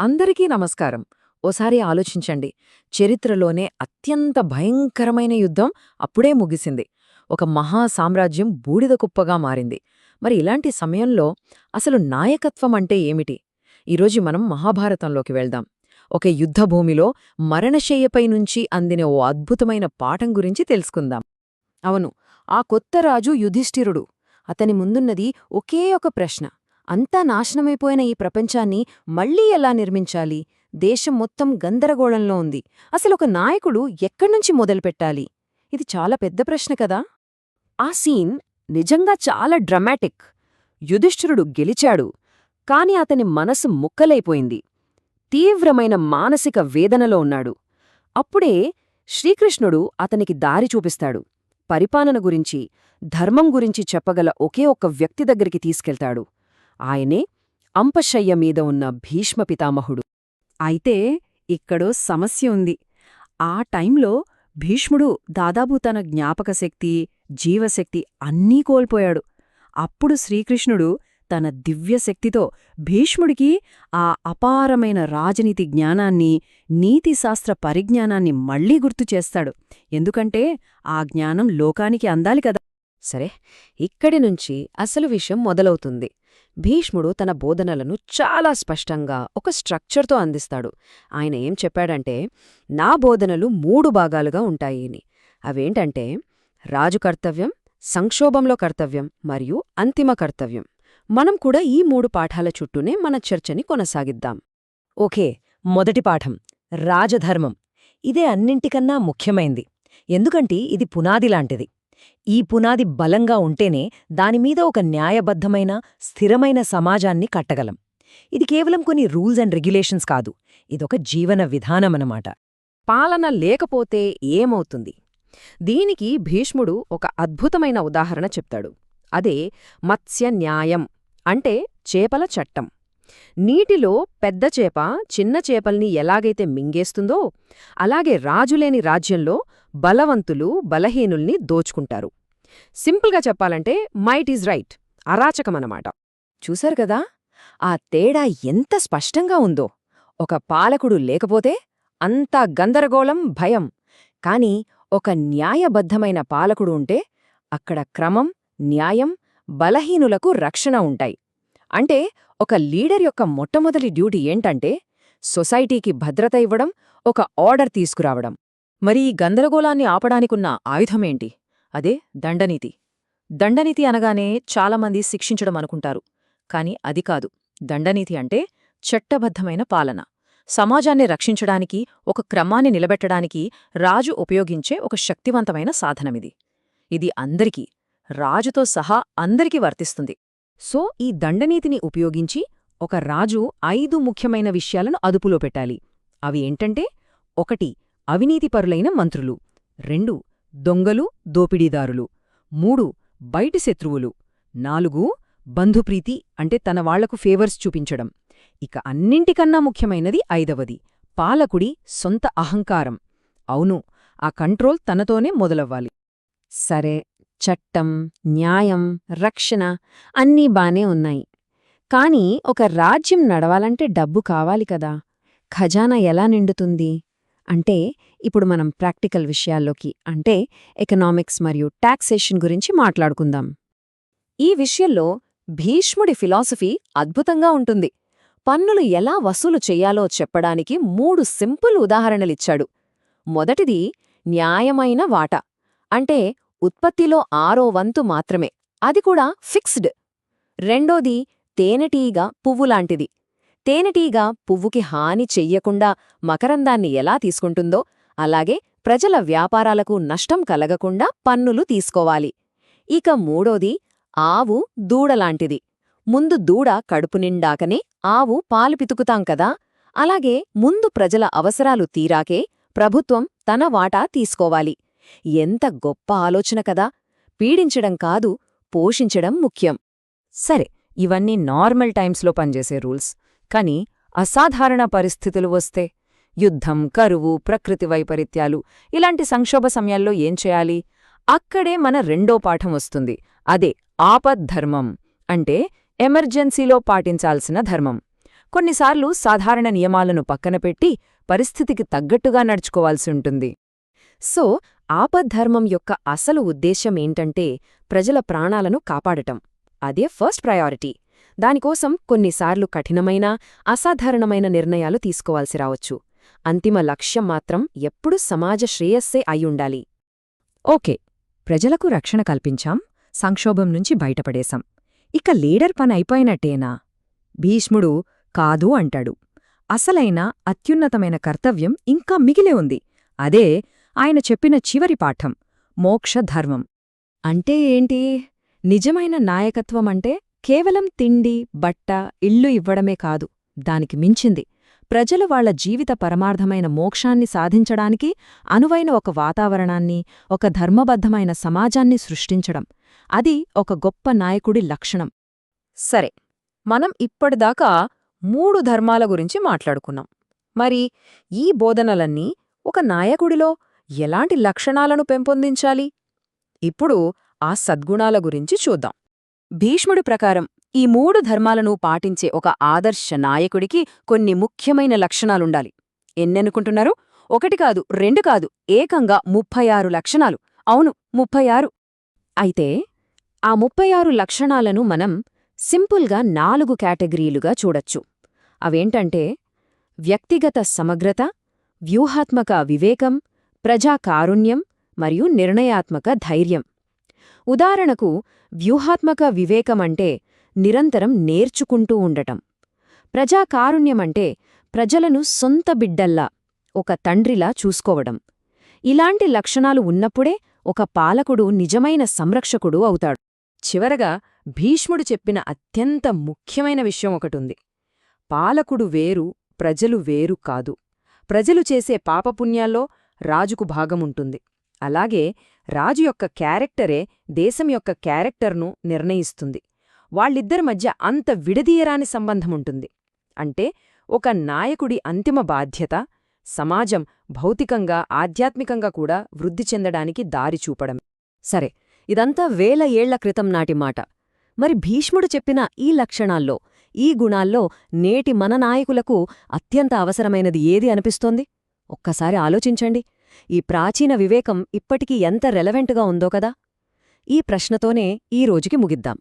అందరికీ నమస్కారం. ఓసారి ఆలోచించండి. చరిత్రలోనే అత్యంత భయంకరమైన యుద్ధం అప్పుడే ముగిసింది. ఒక మహా సామ్రాజ్యం బూడిద కుప్పగా మారింది. మరి ఇలాంటి సమయంలో అసలు నాయకత్వం అంటే ఏమిటి? ఈరోజు మనం మహాభారతంలోకి వెళ్దాం. ఒక యుద్ధభూమిలో మరణశయ్యపై నుంచి అందిన ఓ అద్భుతమైన పాఠం గురించి తెలుసుకుందాం. అవును ఆ కొత్త రాజు యుధిష్ఠిరుడు. అతని ముందున్నది ఒకే ఒక ప్రశ్న. అంతా నాశనమైపోయిన ఈ ప్రపంచాన్ని మళ్ళీ ఎలా నిర్మించాలి? దేశం మొత్తం గందరగోళంలో ఉంది. అసలొక నాయకుడు ఎక్కడ్నుంచి మొదలుపెట్టాలి? ఇది చాలా పెద్ద ప్రశ్న కదా? ఆ సీన్ నిజంగా చాలా డ్రమాటిక్. యుధిష్ఠిరుడు గెలిచాడు. కాని అతని మనసు ముక్కలైపోయింది. తీవ్రమైన మానసిక వేదనలో ఉన్నాడు. అప్పుడే శ్రీకృష్ణుడు అతనికి దారి చూపిస్తాడు. పరిపాలన గురించి ధర్మం గురించి చెప్పగల ఒకే ఒక్క వ్యక్తి దగ్గరికి తీసుకెళ్తాడు. ఆయనే అంపశయ్య మీద ఉన్న భీష్మ పితామహుడు అయితే ఇక్కడో సమస్య ఉంది. ఆ టైంలో భీష్ముడు దాదాపు తన జ్ఞాపకశక్తి జీవశక్తి అన్నీ కోల్పోయాడు. అప్పుడు శ్రీకృష్ణుడు తన దివ్యశక్తితో భీష్ముడికి ఆ అపారమైన రాజనీతి జ్ఞానాన్ని నీతిశాస్త్ర పరిజ్ఞానాన్ని మళ్ళీ గుర్తు చేస్తాడు. ఎందుకంటే ఆ జ్ఞానం లోకానికి అందాలి కదా. సరే ఇక్కడి నుంచి అసలు విషయం మొదలవుతుంది. భీష్ముడు తన బోధనలను చాలా స్పష్టంగా ఒక స్ట్రక్చర్తో అందిస్తాడు. ఆయన ఏం చెప్పాడంటే నా బోధనలు మూడు భాగాలుగా ఉంటాయిని. అవేంటంటే రాజు కర్తవ్యం సంక్షోభంలో కర్తవ్యం మరియు అంతిమ కర్తవ్యం. మనం కూడా ఈ మూడు పాఠాల చుట్టూనే మన చర్చని కొనసాగిద్దాం. ఓకే మొదటి పాఠం రాజధర్మం. ఇదే అన్నింటికన్నా ముఖ్యమైంది. ఎందుకంటే ఇది పునాది లాంటిది. ఈ పునాది బలంగా ఉంటేనే దానిమీద ఒక న్యాయబద్ధమైన స్థిరమైన సమాజాన్ని కట్టగలం. ఇది కేవలం కొన్ని రూల్స్ అండ్ రెగ్యులేషన్స్ కాదు ఇదొక జీవన విధానమనమాట పాలన లేకపోతే ఏమవుతుంది? దీనికి భీష్ముడు ఒక అద్భుతమైన ఉదాహరణ చెప్తాడు. అదే మత్స్య న్యాయం అంటే చేపల చట్టం. నీటిలో పెద్ద చేప చిన్న చేపల్ని ఎలాగైతే మింగేస్తుందో అలాగే రాజులేని రాజ్యంలో బలవంతులు బలహీనుల్ని దోచుకుంటారు. సింపుల్గా చెప్పాలంటే మైట్ ఈజ్ రైట్ అరాచకమనమాట చూశారు కదా? ఆ తేడా ఎంత స్పష్టంగా ఉందో. ఒక పాలకుడు లేకపోతే అంతా గందరగోళం భయం. కాని ఒక న్యాయబద్ధమైన పాలకుడు ఉంటే అక్కడ క్రమం న్యాయం బలహీనులకు రక్షణ ఉంటాయి. అంటే ఒక లీడర్ యొక్క మొట్టమొదటి డ్యూటీ ఏంటంటే సొసైటీకి భద్రత ఇవ్వడం ఒక ఆర్డర్ తీసుకురావడం. మరి ఈ గందరగోళాన్ని ఆపడానికున్న ఆయుధమేంటి? అదే దండనీతి. దండనీతి అనగానే చాలామంది శిక్షించడం అనుకుంటారు. కాని అది కాదు. దండనీతి అంటే చట్టబద్ధమైన పాలన. సమాజాన్ని రక్షించడానికి ఒక క్రమాన్ని నిలబెట్టడానికి రాజు ఉపయోగించే ఒక శక్తివంతమైన సాధనమిది. ఇది అందరికీ రాజుతో సహా అందరికీ వర్తిస్తుంది. సో ఈ దండనీతిని ఉపయోగించి ఒక రాజు ఐదు ముఖ్యమైన విషయాలను అదుపులో పెట్టాలి. అవి ఏంటంటే ఒకటి అవినీతిపరులైన మంత్రులు. రెండు దొంగలు దోపిడీదారులు. మూడు బయటి శత్రువులు. నాలుగు బంధుప్రీతి అంటే తన వాళ్ళకు ఫేవర్స్ చూపించడం. ఇక అన్నింటికన్నా ముఖ్యమైనది ఐదవది పాలకుడి సొంత అహంకారం. అవును ఆ కంట్రోల్ తనతోనే మొదలవ్వాలి. సరే చట్టం న్యాయం రక్షణ అన్నీ బానే ఉన్నాయి. కాని ఒక రాజ్యం నడవాలంటే డబ్బు కావాలి కదా. ఖజానా ఎలా నిండుతుంది? అంటే ఇప్పుడు మనం ప్రాక్టికల్ విషయాల్లోకి అంటే ఎకనామిక్స్ మరియు టాక్సేషన్ గురించి మాట్లాడుకుందాం. ఈ విషయంలో భీష్ముడి ఫిలాసఫీ అద్భుతంగా ఉంటుంది. పన్నులు ఎలా వసూలు చెయ్యాలో చెప్పడానికి మూడు సింపుల్ ఉదాహరణలిచ్చాడు. మొదటిది న్యాయమైన వాట అంటే ఉత్పత్తిలో ఆరో వంతు మాత్రమే అది కూడా ఫిక్స్డ్. రెండోది తేనెటీగ పువ్వులాంటిది తేనెటీగ పువ్వుకి హాని చెయ్యకుండా మకరందాన్ని ఎలా తీసుకుంటుందో అలాగే ప్రజల వ్యాపారాలకు నష్టం కలగకుండా పన్నులు తీసుకోవాలి. ఇక మూడోది ఆవు దూడలాంటిది. ముందు దూడ కడుపు నిండాకనే ఆవు పాలు పితుకుతాం కదా అలాగే ముందు ప్రజల అవసరాలు తీరాకే ప్రభుత్వం తన వాటా తీసుకోవాలి. ఎంత గొప్ప ఆలోచన కదా! పీడించడం కాదు పోషించడం ముఖ్యం. సరే ఇవన్నీ నార్మల్ టైమ్స్లో పనిచేసే రూల్స్. కాని అసాధారణ పరిస్థితులు వస్తే యుద్ధం కరువు ప్రకృతి వైపరీత్యాలు ఇలాంటి సంక్షోభ సమయాల్లో ఏం చేయాలి? అక్కడే మన రెండో పాఠం వస్తుంది. అదే ఆపద్ధర్మం. అంటే ఎమర్జెన్సీలో పాటించాల్సిన ధర్మం. కొన్నిసార్లు సాధారణ నియమాలను పక్కన పెట్టి పరిస్థితికి తగ్గట్టుగా నడుచుకోవాల్సి ఉంటుంది. సో ఆపద్ధర్మం యొక్క అసలు ఉద్దేశ్యం ఏంటంటే ప్రజల ప్రాణాలను కాపాడటం. అదే ఫస్ట్ ప్రయారిటీ. దానికోసం కొన్నిసార్లు కఠినమైన అసాధారణమైన నిర్ణయాలు తీసుకోవాల్సి రావచ్చు. అంతిమ లక్ష్యం మాత్రం ఎప్పుడూ సమాజ శ్రేయస్సే అయ్యుండాలి ఓకే ప్రజలకు రక్షణ కల్పించాం సంక్షోభం నుంచి బయటపడేశాం. ఇక లీడర్ పని అయిపోయినట్టేనా? భీష్ముడు కాదు అంటాడు. అసలైన అత్యున్నతమైన కర్తవ్యం ఇంకా మిగిలే ఉంది. అదే ఆయన చెప్పిన చివరి పాఠం మోక్షధర్మం అంటే ఏంటి? నిజమైన నాయకత్వం అంటే కేవలం తిండి బట్ట ఇల్లు ఇవ్వడమే కాదు దానికి మించింది. ప్రజలు వాళ్ళ జీవిత పరమార్థమైన మోక్షాన్ని సాధించడానికి అనువైన ఒక వాతావరణాన్ని ఒక ధర్మబద్ధమైన సమాజాన్ని సృష్టించడం. అది ఒక గొప్ప నాయకుడి లక్షణం. సరే మనం ఇప్పటిదాకా మూడు ధర్మాల గురించి మాట్లాడుకున్నాం. మరి ఈ బోధనలన్నీ ఒక నాయకుడిలో ఎలాంటి లక్షణాలను పెంపొందించాలి? ఇప్పుడు ఆ సద్గుణాల గురించి చూద్దాం. భీష్ముడు ప్రకారం ఈ మూడు ధర్మాలను పాటించే ఒక ఆదర్శ నాయకుడికి కొన్ని ముఖ్యమైన లక్షణాలుండాలి. ఎన్నెనుకుంటున్నారు? ఒకటి కాదు రెండు కాదు ఏకంగా ముప్పై ఆరు లక్షణాలు. అవును ముప్పై ఆరు అయితే ఆ ముప్పై ఆరు లక్షణాలను మనం సింపుల్గా నాలుగు కేటగిరీలుగా చూడొచ్చు. అవేంటంటే వ్యక్తిగత సమగ్రత వ్యూహాత్మక వివేకం ప్రజాకారుణ్యం మరియు నిర్ణయాత్మక ధైర్యం. ఉదాహరణకు వ్యూహాత్మక వివేకమంటే నిరంతరం నేర్చుకుంటూ ఉండటం. ప్రజాకారుణ్యమంటే ప్రజలను సొంత బిడ్డల్లా ఒక తండ్రిలా చూసుకోవడం. ఇలాంటి లక్షణాలు ఉన్నప్పుడే ఒక పాలకుడు నిజమైన సంరక్షకుడు అవుతాడు. చివరగా భీష్ముడు చెప్పిన అత్యంత ముఖ్యమైన విషయం ఒకటుంది. పాలకుడు వేరు ప్రజలు వేరు కాదు. ప్రజలు చేసే పాపపుణ్యాల్లో రాజుకు భాగముంటుంది అలాగే రాజు యొక్క క్యారెక్టరే దేశం యొక్క క్యారెక్టర్ను నిర్ణయిస్తుంది. వాళ్ళిద్దరి మధ్య అంత విడదీయరాని సంబంధముంటుంది. అంటే ఒక నాయకుడి అంతిమ బాధ్యత సమాజం భౌతికంగా ఆధ్యాత్మికంగా కూడా వృద్ధి చెందడానికి దారి చూపడం. సరే ఇదంతా వేల ఏళ్ళ క్రితం నాటి మాట. మరి భీష్ముడు చెప్పిన ఈ లక్షణాల్లో ఈ గుణాల్లో నేటి మన నాయకులకు అత్యంత అవసరమైనది ఏది అనిపిస్తోంది? ఒక్కసారి ఆలోచించండి. ఈ ప్రాచీన వివేకం ఇప్పటికీ ఎంత రెలవెంట్గా ఉందో కదా? ఈ ప్రశ్నతోనే ఈ రోజుకి ముగిద్దాం.